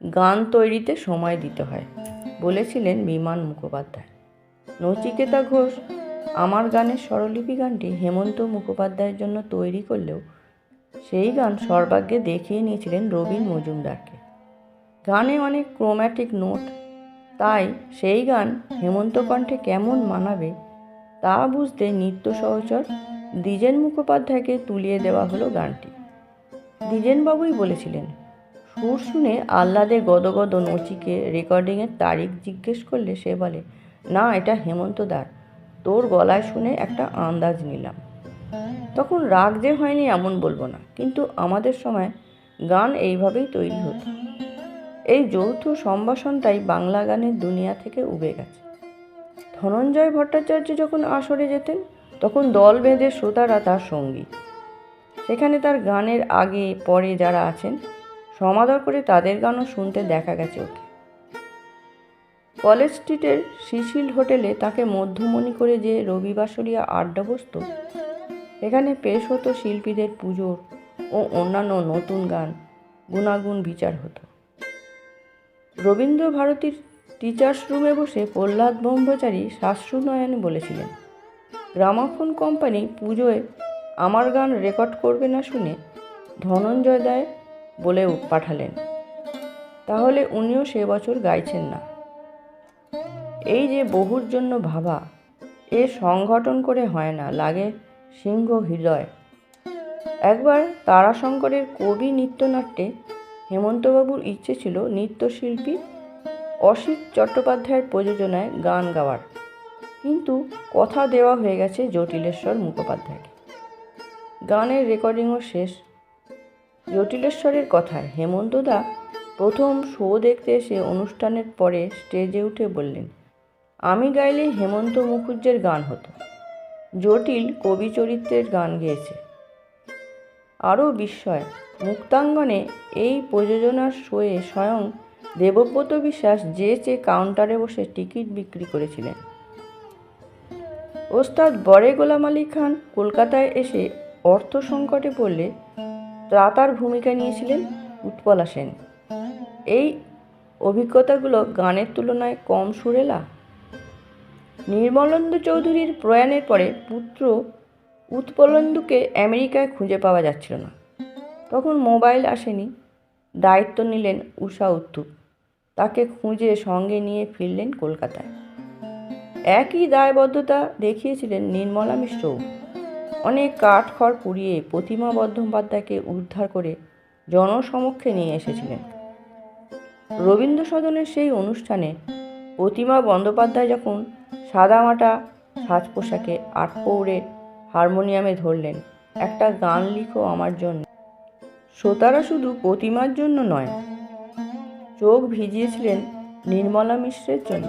গান তৈরিতে সময় দিতে হয়, বলেছিলেন বিমান মুখোপাধ্যায়। নচিকেতা ঘোষ, আমার গানের স্বরলিপি গানটি হেমন্ত মুখোপাধ্যায়ের জন্য তৈরি করলেও সেই গান সর্বাগ্যে দেখিয়ে নিয়েছিলেন রবীন মজুমদারকে। গানে অনেক ক্রোম্যাটিক নোট, তাই সেই গান হেমন্ত কণ্ঠে কেমন মানাবে তা বুঝতে নিত্য সহচর দ্বিজেন মুখোপাধ্যায়কে তুলিয়ে দেওয়া হলো গানটি। দ্বিজেনবাবুই বলেছিলেন সুর শুনে আহ্লাদে গদগদ নচিকে রেকর্ডিংয়ের তারিখ জিজ্ঞেস করলে সে বলে, না, এটা হেমন্ত দার। তোর গলায় শুনে একটা আন্দাজ নিলাম। তখন রাগ যে হয়নি এমন বলব না, কিন্তু আমাদের সময় গান এইভাবেই তৈরি হতো। এই যৌথ সম্ভাষণটাই বাংলা গানের দুনিয়া থেকে উবে গেছে। ধনঞ্জয় ভট্টাচার্য যখন আসরে যেতেন, তখন দল বেঁধে শ্রোতারা তার সঙ্গী। সেখানে তার গানের আগে পরে যারা আছেন সমাদর করে তাদের গানও শুনতে দেখা গেছে ওকে। কলেজ স্ট্রিটের শিশিল হোটেলে তাকে মধ্যমণি করে যে রবিবাসরিয়া আড্ডা বসত, এখানে পেশ হতো শিল্পীদের পুজোর ও অন্যান্য নতুন গান, গুণাগুণ বিচার হতো। রবীন্দ্র ভারতীর টিচার্স রুমে বসে প্রহ্লাদ ব্রহ্মচারী শাস্ত্রুনয়নে বলেছিলেন, গ্রামাফোন কোম্পানি পুজোয় আমার গান রেকর্ড করবে না শুনে ধনঞ্জয় দায় বলে পাঠালেন। তাহলে উনিও সে বছর গাইছেন না। এই যে বহুর জন্য ভাবা, এ সংগঠন করে হয় না, লাগে সিংহ হৃদয়। একবার তারাশঙ্করের কবি নৃত্যনাট্যে হেমন্তবাবুর ইচ্ছে ছিল নৃত্যশিল্পী অসিত চট্টোপাধ্যায়ের প্রযোজনায় গান গাওয়ার। কিন্তু কথা দেওয়া হয়ে গেছে জটিলেশ্বর মুখোপাধ্যায়কে। গানের রেকর্ডিংও শেষ জটিলেশ্বরের কথায় হেমন্তদা প্রথম শো দেখতে এসে অনুষ্ঠানের পরে স্টেজে উঠে বললেন, আমি গাইলে হেমন্ত মুখুজ্জের গান হতো। জটিল কবি চরিত্রের গান গেয়েছে। আরও বিস্ময়, মুক্তাঙ্গনে এই প্রযোজনার শোয়ে স্বয়ং দেবব্রত বিশ্বাস যে চে কাউন্টারে বসে টিকিট বিক্রি করেছিলেন। ওস্তাদ বরে গোলাম আলী খান কলকাতায় এসে অর্থ সংকটে পড়লে ত্রাতার ভূমিকা নিয়েছিলেন উৎপলা সেন। এই অভিজ্ঞতাগুলো গানের তুলনায় কম সুরেলা। নির্মলেন্দু চৌধুরীর প্রয়াণের পরে পুত্র উৎপলেন্দুকে আমেরিকায় খুঁজে পাওয়া যাচ্ছিল না। তখন মোবাইল আসেনি, দায়িত্ব নিলেন উষা উত্তুপ তাকে খুঁজে সঙ্গে নিয়ে ফিরলেন কলকাতায়। একই দায়বদ্ধতা দেখিয়েছিলেন নির্মলা মিশ্রও। অনেক কাঠখড় পুড়িয়ে প্রতিমা বন্দ্যোপাধ্যায়কে উদ্ধার করে জনসমক্ষে নিয়ে এসেছিলেন। রবীন্দ্র সদনের সেই অনুষ্ঠানে প্রতিমা বন্দ্যোপাধ্যায় যখন সাদামাটা সাজ পোশাকে আট পৌড়ে হারমোনিয়ামে ধরলেন, একটা গান লিখো আমার জন্য। শ্রোতারা শুধু প্রতিমার জন্য নয়, চোখ ভিজিয়েছিলেন নির্মলা মিশ্রের জন্য।